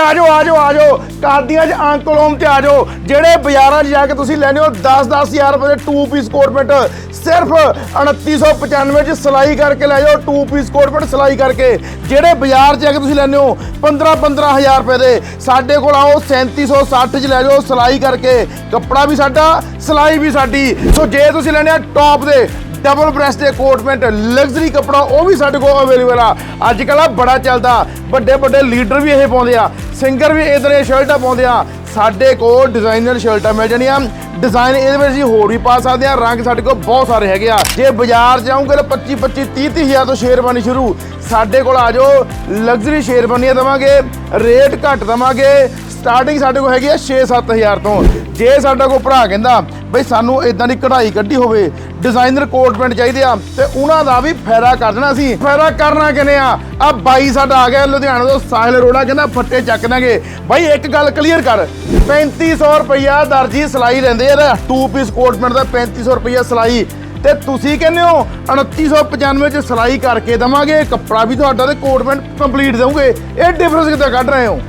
ਆਜੋ ਆਜੋ ਆਜੋ। ਕਾਦੀਆਂ ਚ ਅੰਕਲੋਮ ਤੇ ਆਜੋ। ਜਿਹੜੇ ਬਾਜ਼ਾਰਾਂ 'ਚ ਜਾ ਕੇ ਤੁਸੀਂ ਲੈਣੇ ਹੋ 10-10000 ਰੁਪਏ ਦੇ 2 ਪੀਸ ਕੋਟ ਪੈਂਟ ਸਿਰਫ 2995 ਚ ਸਿਲਾਈ ਕਰਕੇ ਲੈ ਜਾਓ 2 ਪੀਸ ਕੋਟ ਪੈਂਟ ਸਿਲਾਈ ਕਰਕੇ। ਜਿਹੜੇ ਬਾਜ਼ਾਰ 'ਚ ਜਾ ਕੇ ਤੁਸੀਂ ਲੈਣੇ ਹੋ 15-15000 ਰੁਪਏ ਦੇ, ਸਾਡੇ ਕੋਲ ਆਓ 3760 ਚ ਲੈ ਜਾਓ, ਸਿਲਾਈ ਕਰਕੇ। ਕੱਪੜਾ ਵੀ ਸਾਡਾ, ਸਿਲਾਈ ਵੀ ਸਾਡੀ। ਸੋ ਜੇ ਤੁਸੀਂ ਲੈਣੇ ਆ ਟੌਪ ਦੇ ਡਬਲ ਬ੍ਰੈਸਟ ਦੇ ਕੋਟ ਪੈਂਟ ਲਗਜ਼ਰੀ ਕੱਪੜਾ, ਉਹ ਵੀ ਸਾਡੇ ਕੋਲ ਅਵੇਲੇਬਲ ਆ। ਅੱਜ ਕੱਲ੍ਹ ਆ ਬੜਾ ਚੱਲਦਾ। ਵੱਡੇ ਵੱਡੇ ਲੀਡਰ ਵੀ ਇਹ ਪਾਉਂਦੇ ਆ। ਸਿੰਗਰ ਵੀ ਇਦਾਂ ਦੀਆਂ ਸ਼ਰਟਾਂ ਪਾਉਂਦੇ ਆ। ਸਾਡੇ ਕੋਲ ਡਿਜ਼ਾਈਨਰ ਸ਼ਰਟਾਂ ਮਿਲ ਜਾਣੀਆਂ ਡਿਜ਼ਾਈਨ ਇਹਦੇ ਵਿੱਚ ਅਸੀਂ ਹੋਰ ਵੀ ਪਾ ਸਕਦੇ ਆ। ਰੰਗ ਸਾਡੇ ਕੋਲ ਬਹੁਤ ਸਾਰੇ ਹੈਗੇ ਆ। ਜੇ ਬਾਜ਼ਾਰ ਜਾਓਗੇ ਤਾਂ 25 25 30 30 ਹਜ਼ਾਰ ਤੋਂ ਸ਼ੇਰਵਾਨੀ ਸ਼ੁਰੂ। ਸਾਡੇ ਕੋਲ ਆ ਜਾਓ ਲਗਜ਼ਰੀ ਸ਼ੇਰਵਾਨੀਆਂ ਦਵਾਂਗੇ ਰੇਟ ਘੱਟ ਦਵਾਂਗੇ। ਸਟਾਰਟਿੰਗ ਸਾਡੇ ਕੋਲ ਹੈਗੀ ਆ 6-7000 ਤੋਂ। ਜੇ ਸਾਡਾ ਕੋਈ ਭਰਾ ਕਹਿੰਦਾ ਬਈ ਸਾਨੂੰ ਇਦਾਂ ਦੀ ਕਢਾਈ ਕੱਢੀ ਹੋਵੇ ਡਿਜ਼ਾਈਨਰ ਕੋਟ ਪੈਂਟ ਚਾਹੀਦੇ ਆ, ਤੇ ਉਹਨਾਂ ਦਾ ਵੀ ਫਾਇਦਾ ਕਰ ਦੇਣਾ ਅਸੀਂ। ਫਾਇਦਾ ਕਰਨਾ ਕਿਨੇ ਆ? ਆ ਬਾਈ ਸਾਡਾ ਆ ਗਿਆ ਲੁਧਿਆਣਾ ਤੋਂ ਸਾਹਿਲ ਰੋੜਾ ਕਹਿੰਦਾ ਫੱਟੇ ਚੱਕ ਦਾਂਗੇ ਬਾਈ ਇੱਕ ਗੱਲ ਕਲੀਅਰ ਕਰ 3500 ਰੁਪਈਆ ਦਰਜੀ ਸਿਲਾਈ ਲੈਂਦੇ ਆ ਟੂ ਪੀਸ ਕੋਟ ਪੈਂਟ ਦਾ 3500 ਰੁਪਈਆ ਸਿਲਾਈ। ਤੇ ਤੁਸੀਂ ਕਹਿੰਦੇ ਹੋ 2995 ਚ ਸਿਲਾਈ ਕਰਕੇ ਦਵਾਂਗੇ, ਕੱਪੜਾ ਵੀ ਤੁਹਾਡਾ ਤੇ ਕੋਟ ਪੈਂਟ ਕੰਪਲੀਟ ਦਵਾਂਗੇ। ਇਹ ਡਿਫਰੈਂਸ ਕਿੱਦਾਂ ਕੱਢ ਰਹੇ ਹੋ?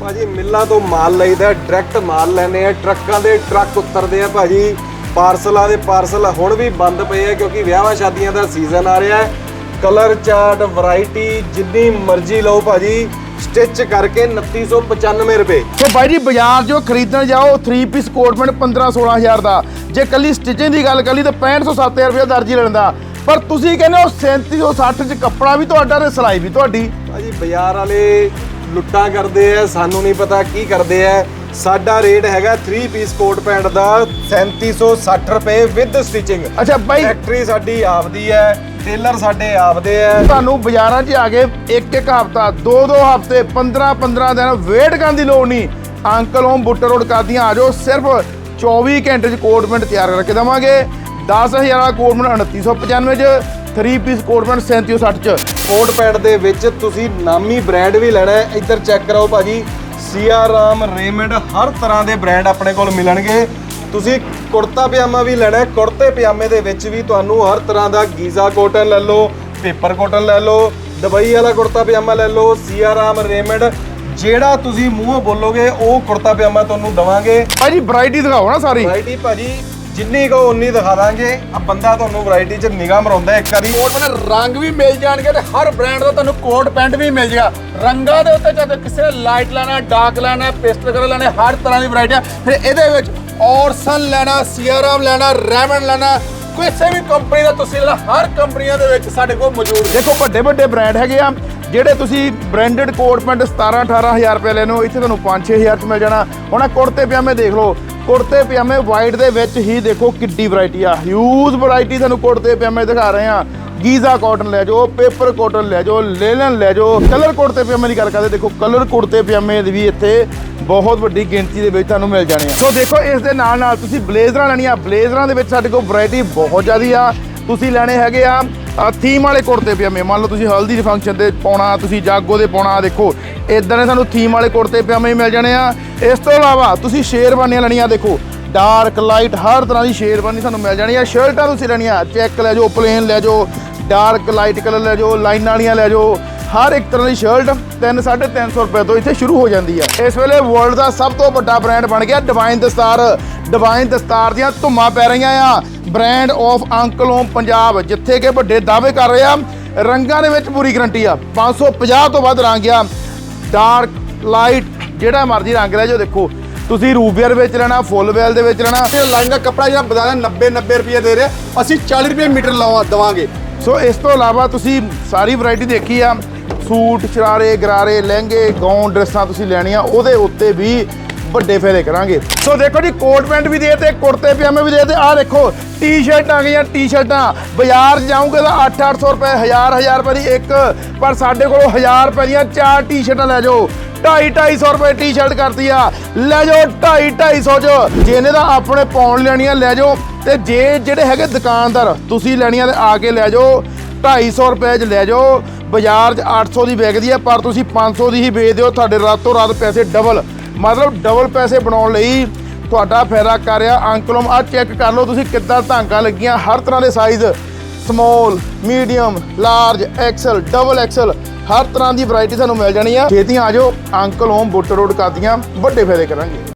ਭਾਜੀ ਮਿੱਲਾਂ ਤੋਂ ਮਾਲ ਲਈਦਾ ਡਾਇਰੈਕਟ ਮਾਲ ਲੈਨੇ ਆ ਟਰੱਕਾਂ ਦੇ ਟਰੱਕ ਉਤਰਦੇ ਆ ਭਾਜੀ। ਪਾਰਸਲਾਂ ਦੇ ਪਾਰਸਲ ਹੁਣ ਵੀ ਬੰਦ ਪਏ ਆ ਕਿਉਂਕਿ ਵਿਆਹਾਂ ਸ਼ਾਦੀਆਂ ਦਾ ਸੀਜ਼ਨ ਆ ਰਿਹਾ ਹੈ। ਕਲਰ ਚਾਰਟ ਵੈਰਾਈਟੀ ਜਿੰਨੀ ਮਰਜ਼ੀ ਲਓ ਭਾਜੀ ਸਟਿਚ ਕਰਕੇ 2995 ਰੁਪਏ। ਸੋ ਬਾਈ ਜੀ ਬਾਜ਼ਾਰ ਜੋ ਖਰੀਦਣ ਜਾਓ 3 ਪੀਸ ਕੋਟ ਪੈਂਟ 15 16000 ਦਾ। ਜੇ ਕੱਲੀ ਸਟਿਚਿੰਗ ਦੀ ਗੱਲ ਕਰ ਲਈ ਤਾਂ 6500 7000 ਰੁਪਏ ਦਰਜੀ ਲੈਂਦਾ ਪਰ ਤੁਸੀਂ ਕਹਿੰਦੇ ਹੋ 3760 ਚ ਕੱਪੜਾ ਵੀ ਤੁਹਾਡਾ ਤੇ ਸਿਲਾਈ ਵੀ ਤੁਹਾਡੀ। ਭਾਜੀ ਬਾਜ਼ਾਰ ਵਾਲੇ ਲੁੱਟਾਂ ਕਰਦੇ ਆ ਸਾਨੂੰ ਨਹੀਂ ਪਤਾ ਕੀ ਕਰਦੇ ਆ। ਸਾਡਾ ਰੇਟ ਹੈਗਾ 3 ਪੀਸ ਕੋਟ ਪੈਂਟ ਦਾ 3760 ਰੁਪਏ ਵਿਦ ਸਟਿਚਿੰਗ ਅੱਛਾ ਬਾਈ। ਫੈਕਟਰੀ ਸਾਡੀ ਆਪਦੀ ਹੈ ਟੇਲਰ ਸਾਡੇ ਆਪਦੇ ਆ ਤੁਹਾਨੂੰ ਬਾਜ਼ਾਰਾਂ 'ਚ ਆ ਕੇ ਇੱਕ ਇੱਕ ਹਫਤਾ ਦੋ ਦੋ ਹਫ਼ਤੇ 15 15 ਦਿਨ ਵੇਟ ਕਰਨ ਦੀ ਲੋੜ ਨਹੀਂ। Uncle home Buttar road Qadian ਆ ਜਾਓ ਸਿਰਫ 24 ਘੰਟੇ 'ਚ ਕੋਟ ਪੈਂਟ ਤਿਆਰ ਕਰਕੇ ਦੇਵਾਂਗੇ। 10000 ਵਾਲਾ ਕੋਟ ਪੈਂਟ 2995 'ਚ 3 ਪੀਸ ਕੋਟ ਪੈਂਟ 3760 'ਚ। ਕੋਟ ਪੈਂਟ ਦੇ ਵਿੱਚ ਤੁਸੀਂ ਨਾਮੀ ਬ੍ਰਾਂਡ ਵੀ ਲੈਣਾ ਹੈ। ਇੱਧਰ ਚੈੱਕ ਕਰਾਓ ਭਾਜੀ। ਸੀਆਰਾਮ ਰੇਮੰਡ ਹਰ ਤਰ੍ਹਾਂ ਦੇ ਬ੍ਰਾਂਡ ਆਪਣੇ ਕੋਲ ਮਿਲਣਗੇ। ਤੁਸੀਂ ਕੁੜਤਾ ਪਜਾਮਾ ਵੀ ਲੈਣਾ ਹੈ। ਕੁੜਤੇ ਪਜਾਮੇ ਦੇ ਵਿੱਚ ਵੀ ਤੁਹਾਨੂੰ ਹਰ ਤਰ੍ਹਾਂ ਦਾ ਗੀਜ਼ਾ ਕੋਟਨ ਲੈ ਲਓ ਪੇਪਰ ਕੋਟਨ ਲੈ ਲਓ ਦੁਬਈ ਵਾਲਾ ਕੁੜਤਾ ਪਜਾਮਾ ਲੈ ਲਓ ਸੀਆਰਾਮ ਰੇਮੰਡ ਜਿਹੜਾ ਤੁਸੀਂ ਮੂੰਹੋਂ ਬੋਲੋਗੇ ਉਹ ਕੁੜਤਾ ਪਜਾਮਾ ਤੁਹਾਨੂੰ ਦਵਾਂਗੇ। ਭਾਜੀ ਵੈਰਾਈਟੀ ਦਿਖਾਓ ਨਾ ਸਾਰੀ। ਵੈਰਾਈਟੀ ਭਾਜੀ ਜਿੰਨੀ ਕੋ ਉਨੀ ਦਿਖਾ ਦਾਂਗੇ ਆ ਬੰਦਾ ਤੁਹਾਨੂੰ ਵੈਰਾਈਟੀ 'ਚ ਨਿਗਾਹ ਮਰਾਉਂਦਾ ਇੱਕ ਵਾਰੀ। ਕੋਟ ਪੈਂਟ ਰੰਗ ਵੀ ਮਿਲ ਜਾਣਗੇ ਤੇ ਹਰ ਬ੍ਰਾਂਡ ਦਾ ਤੁਹਾਨੂੰ ਕੋਟ ਪੈਂਟ ਵੀ ਮਿਲ ਜਾਏਗਾ। ਰੰਗਾਂ ਦੇ ਉੱਤੇ ਜਦ ਕਿਸੇ ਲਾਈਟ ਲੈਣਾ ਡਾਰਕ ਲੈਣਾ ਪੇਸਟਲ ਕਲਰ ਲੈਣਾ ਹਰ ਤਰ੍ਹਾਂ ਦੀ ਵੈਰਾਈਟੀ ਫਿਰ ਇਹਦੇ ਵਿੱਚ ਔਰਸਨ ਲੈਣਾ ਸੀਆਰਾਮ ਲੈਣਾ ਰੈਮਨ ਲੈਣਾ ਕਿਸੇ ਵੀ ਕੰਪਨੀ ਦਾ ਤੁਸੀਂ ਲੈਣਾ ਹਰ ਕੰਪਨੀਆਂ ਦੇ ਵਿੱਚ ਸਾਡੇ ਕੋਲ ਮੌਜੂਦ ਦੇਖੋ ਵੱਡੇ ਵੱਡੇ ਬ੍ਰਾਂਡ ਹੈਗੇ ਆ ਜਿਹੜੇ ਤੁਸੀਂ ਬ੍ਰਾਂਡਡ ਕੋਟ ਪੈਂਟ 17 18000 ਰੁਪਏ ਲੈਣੋ ਇੱਥੇ ਤੁਹਾਨੂੰ 5-6000 ਚ ਮਿਲ ਜਾਣਾ। ਹੁਣ ਆਹ ਕੁੜਤੇ ਪਜਾਮੇ ਦੇਖ ਲਓ ਕੁੜਤੇ ਪਜਾਮੇ ਵਾਈਟ ਦੇ ਵਿੱਚ ਹੀ ਦੇਖੋ ਕਿੱਡੀ ਵੈਰਾਈਟੀ ਆ। ਹਿਊਜ ਵੈਰਾਈਟੀ ਤੁਹਾਨੂੰ ਕੁੜਤੇ ਪਜਾਮੇ ਦਿਖਾ ਰਹੇ ਆ। ਗੀਜ਼ਾ ਕਾਟਨ ਲੈ ਜਾਓ ਪੇਪਰ ਕਾਟਨ ਲੈ ਜਾਓ ਲੇਲਨ ਲੈ ਜਾਓ। ਕਲਰ ਕੁੜਤੇ ਪਜਾਮੇ ਦੀ ਗੱਲ ਕਰਦੇ, ਦੇਖੋ ਕਲਰ ਕੁੜਤੇ ਪਜਾਮੇ ਦੀ ਵੀ ਇੱਥੇ ਬਹੁਤ ਵੱਡੀ ਗਿਣਤੀ ਦੇ ਵਿੱਚ ਤੁਹਾਨੂੰ ਮਿਲ ਜਾਣੇ ਆ। ਸੋ ਦੇਖੋ ਇਸ ਦੇ ਨਾਲ ਨਾਲ ਤੁਸੀਂ ਬਲੇਜ਼ਰਾਂ ਲੈਣੀਆਂ ਬਲੇਜ਼ਰਾਂ ਦੇ ਵਿੱਚ ਸਾਡੇ ਕੋਲ ਵੈਰਾਈਟੀ ਬਹੁਤ ਜ਼ਿਆਦੀ ਆ। ਤੁਸੀਂ ਲੈਣੇ ਹੈਗੇ ਆ ਥੀਮ ਵਾਲੇ ਕੁੜਤੇ ਪਜਾਮੇ, ਮੰਨ ਲਓ ਤੁਸੀਂ ਹਲਦੀ ਦੇ ਫੰਕਸ਼ਨ ਤੇ ਪਾਉਣਾ, ਤੁਸੀਂ ਜਾਗੋ ਦੇ ਪਾਉਣਾ ਦੇਖੋ ਇਦਾਂ ਦੇ ਸਾਨੂੰ ਥੀਮ ਵਾਲੇ ਕੁੜਤੇ ਪਜਾਮੇ ਮਿਲ ਜਾਣੇ ਆ। ਇਸ ਤੋਂ ਇਲਾਵਾ ਤੁਸੀਂ ਸ਼ੇਰਵਾਨੀਆਂ ਲੈਣੀਆਂ ਦੇਖੋ ਡਾਰਕ ਲਾਈਟ ਹਰ ਤਰ੍ਹਾਂ ਦੀ ਸ਼ੇਰਵਾਨੀ ਤੁਹਾਨੂੰ ਮਿਲ ਜਾਣੀ ਆ। ਸ਼ਰਟਾਂ ਤੁਸੀਂ ਲੈਣੀਆਂ ਚੈੱਕ ਲੈ ਜਾਓ ਪਲੇਨ ਲੈ ਜਾਓ ਡਾਰਕ ਲਾਈਟ ਕਲਰ ਲੈ ਜਾਓ, ਲਾਈਨਾਂ ਵਾਲੀਆਂ ਲੈ ਜਾਓ ਹਰ ਇੱਕ ਤਰ੍ਹਾਂ ਦੀ ਸ਼ਰਟ 3 350 ਰੁਪਏ ਤੋਂ ਇੱਥੇ ਸ਼ੁਰੂ ਹੋ ਜਾਂਦੀ ਆ ਇਸ ਵੇਲੇ ਵਰਲਡ ਦਾ ਸਭ ਤੋਂ ਵੱਡਾ ਬ੍ਰਾਂਡ ਬਣ ਗਿਆ ਡਿਵਾਈਨ ਦਸਤਾਰ ਡਿਵਾਈਨ ਦਸਤਾਰ ਦੀਆਂ ਧੁੰਮਾਂ ਪੈ ਰਹੀਆਂ ਆ। Brand of uncle home Punjab, ਜਿੱਥੇ ਕਿ ਵੱਡੇ ਦਾਅਵੇ ਕਰ ਰਹੇ ਆ। ਰੰਗਾਂ ਦੇ ਵਿੱਚ ਪੂਰੀ ਗਰੰਟੀ ਆ। 550 ਤੋਂ ਵੱਧ ਰੰਗ ਆ। ਡਾਰਕ ਲਾਈਟ ਜਿਹੜਾ ਮਰਜ਼ੀ ਰੰਗ ਲੈ ਜਾਓ, ਦੇਖੋ। ਤੁਸੀਂ ਰੂਬੀਅਰ ਵਿੱਚ ਲੈਣਾ, ਫੁੱਲ ਵੈਲ ਦੇ ਵਿੱਚ ਲੈਣਾ। ਇਹ ਲਾਈਨ ਦਾ ਕੱਪੜਾ ਜਿਹੜਾ ਬਜ਼ਾਰਾਂ 90 90 ਰੁਪਏ ਦੇ ਰਿਹਾ। ਅਸੀਂ 40 ਰੁਪਏ ਮੀਟਰ ਲਵਾ ਦਵਾਂਗੇ ਸੋ ਇਸ ਤੋਂ ਇਲਾਵਾ ਤੁਸੀਂ ਸਾਰੀ ਵੈਰਾਈਟੀ ਦੇਖੀ ਆ। ਸੂਟ, ਸ਼ਰਾਰੇ, ਗਰਾਰੇ, ਲਹਿੰਗੇ, ਗਾਊਨ ਡਰੈਸਾਂ ਤੁਸੀਂ ਲੈਣੀਆਂ, ਉਹਦੇ ਉੱਤੇ ਵੀ ਵੱਡੇ ਫਾਇਦੇ ਕਰਾਂਗੇ। ਸੋ ਦੇਖੋ ਜੀ, ਕੋਟ ਪੈਂਟ ਵੀ ਦੇ ਤੇ, ਕੁੜਤੇ, ਪਜਾਮੇ ਵੀ ਦੇ ਤੇ, ਆਹ ਦੇਖੋ ਟੀ ਸ਼ਰਟਾਂ ਗਈਆਂ ਟੀ-ਸ਼ਰਟਾਂ ਬਾਜ਼ਾਰ 'ਚ ਜਾਓਗੇ ਤਾਂ 8-800 ਰੁਪਏ 1000-1000 ਰੁਪਏ ਦੀ ਇੱਕ, ਪਰ ਸਾਡੇ ਕੋਲੋਂ 1000 ਰੁਪਏ ਦੀਆਂ ਚਾਰ ਟੀ-ਸ਼ਰਟਾਂ ਲੈ ਜਾਓ। 2.5 ਰੁਪਏ ਟੀ-ਸ਼ਰਟ ਕਰਤੀ ਆ। ਲੈ ਜਾਓ 2.5 ਚ। ਜਿਹਨੇ ਦਾ ਆਪਣੇ ਪਾਉਣ ਲੈਣੀਆਂ, ਲੈ ਜਾਓ। ਤੇ ਜੇ ਜਿਹੜੇ ਹੈਗੇ ਦੁਕਾਨਦਾਰ, ਤੁਸੀਂ ਲੈਣੀਆਂ ਤੇ ਆ ਕੇ ਲੈ ਜਾਓ। 250 ਰੁਪਏ ਚ ਲੈ ਜਾਓ। ਬਾਜ਼ਾਰ 'ਚ 800 ਦੀ ਵਿਕਦੀ ਹੈ ਪਰ ਤੁਸੀਂ 500 ਦੀ ਹੀ ਵੇਚਦੇ ਹੋ ਤੁਹਾਡੇ ਰਾਤੋਂ ਰਾਤ ਪੈਸੇ ਡਬਲ ਮਤਲਬ ਡਬਲ ਪੈਸੇ ਬਣਾਉਣ ਲਈ ਤੁਹਾਡਾ ਫਾਇਦਾ ਕਰ ਰਿਹਾ। ਅੰਕਲੋਮ ਆ ਚੈੱਕ ਕਰ ਲਓ ਤੁਸੀਂ ਕਿੱਦਾਂ ਧਾਂਗਾ ਲੱਗੀਆਂ, ਹਰ ਤਰ੍ਹਾਂ ਦੇ size small medium large XL double XL ਹਰ ਤਰ੍ਹਾਂ ਦੀ ਵੈਰਾਈਟੀ ਸਾਨੂੰ ਮਿਲ ਜਾਣੀ ਆ। ਛੇਤੀ ਆ ਜਾਓ, uncle home Buttar road Qadian ਵੱਡੇ ਫਾਇਦੇ ਕਰਾਂਗੇ।